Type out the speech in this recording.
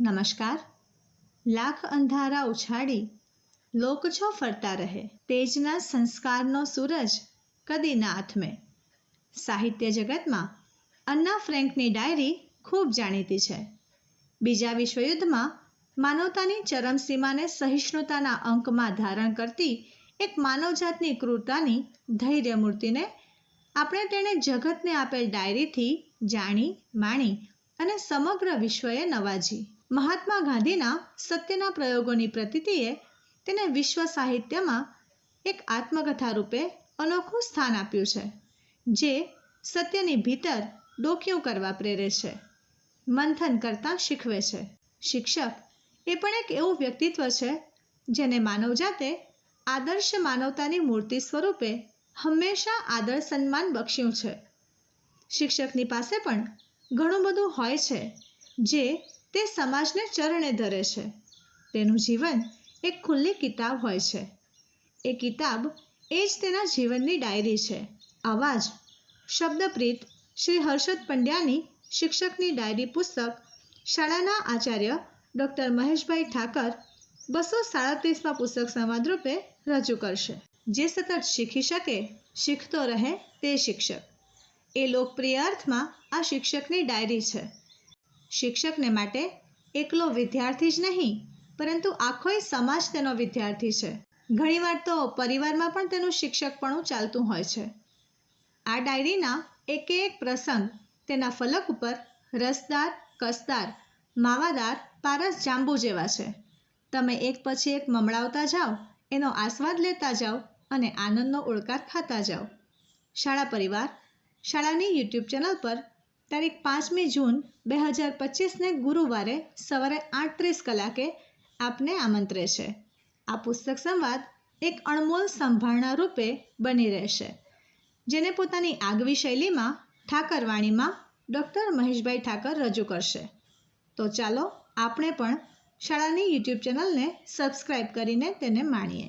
નમસ્કાર. લાખ અંધારા ઉછાળી, લોક છો ફરતા રહે. તેજના સંસ્કારનો સૂરજ કદી ના આથમે. સાહિત્ય જગતમાં અન્ના ફ્રેન્કની ડાયરી ખૂબ જાણીતી છે. બીજા વિશ્વયુદ્ધમાં માનવતાની ચરમસીમાને સહિષ્ણુતાના અંકમાં ધારણ કરતી એક માનવજાતની ક્રૂરતાની ધૈર્ય મૂર્તિને આપણે તેણે જગતને આપેલ ડાયરીથી જાણી, માણી અને સમગ્ર વિશ્વએ નવાજી. મહાત્મા ગાંધીના સત્યના પ્રયોગોની પ્રતિતિએ તેને વિશ્વ સાહિત્યમાં એક આત્મકથા રૂપે અનોખું સ્થાન આપ્યું છે, જે સત્યની ભીતર ડોકિયું કરવા પ્રેરે છે, મંથન કરતાં શીખવે છે. શિક્ષક એ પણ એક એવું વ્યક્તિત્વ છે, જેને માનવજાતે આદર્શ માનવતાની મૂર્તિ સ્વરૂપે હંમેશા આદર સન્માન બક્ષ્યું છે. શિક્ષકની પાસે પણ ઘણું બધું હોય છે, જે તે સમાજને ચરણે ધરે છે. તેનું જીવન એક ખુલ્લી કિતાબ હોય છે. એ કિતાબ એ જ તેના જીવનની ડાયરી છે. આવા શબ્દપ્રીત શ્રી હર્ષદ પંડ્યાની શિક્ષકની ડાયરી પુસ્તક શાળાના આચાર્ય ડૉક્ટર મહેશભાઈ ઠાકર બસો સાડત્રીસમાં પુસ્તક સંવાદ રૂપે રજૂ કરશે. જે સતત શીખી શકે, શીખતો રહે તે શિક્ષક. એ લોકપ્રિય અર્થમાં આ શિક્ષકની ડાયરી છે. શિક્ષકને માટે એકલો વિદ્યાર્થી જ નહીં, પરંતુ આખોય સમાજ તેનો વિદ્યાર્થી છે. ઘણીવાર તો પરિવારમાં પણ તેનું શિક્ષકપણું ચાલતું હોય છે. આ ડાયરીના એકે એક પ્રસંગ તેના ફલક ઉપર રસદાર, કસદાર, માવાદાર, પારસ જાંબુ જેવા છે. તમે એક પછી એક મમળાવતા જાઓ, એનો આસ્વાદ લેતા જાઓ અને આનંદનો ઓળકાર ખાતા જાઓ. શાળા પરિવાર, શાળાની યુટ્યુબ ચેનલ પર તારીખ પાંચમી જૂન બે હજાર પચીસને ગુરુવારે સવારે આઠત્રીસ કલાકે આપને આમંત્રે છે. આ પુસ્તક સંવાદ એક અણમોલ સંભાળના રૂપે બની રહેશે, જેને પોતાની આગવી શૈલીમાં ઠાકરવાણીમાં ડૉક્ટર મહેશભાઈ ઠાકર રજૂ કરશે. તો ચાલો આપણે પણ શાળાની યુટ્યુબ ચેનલને સબસ્ક્રાઈબ કરીને તેને માણીએ.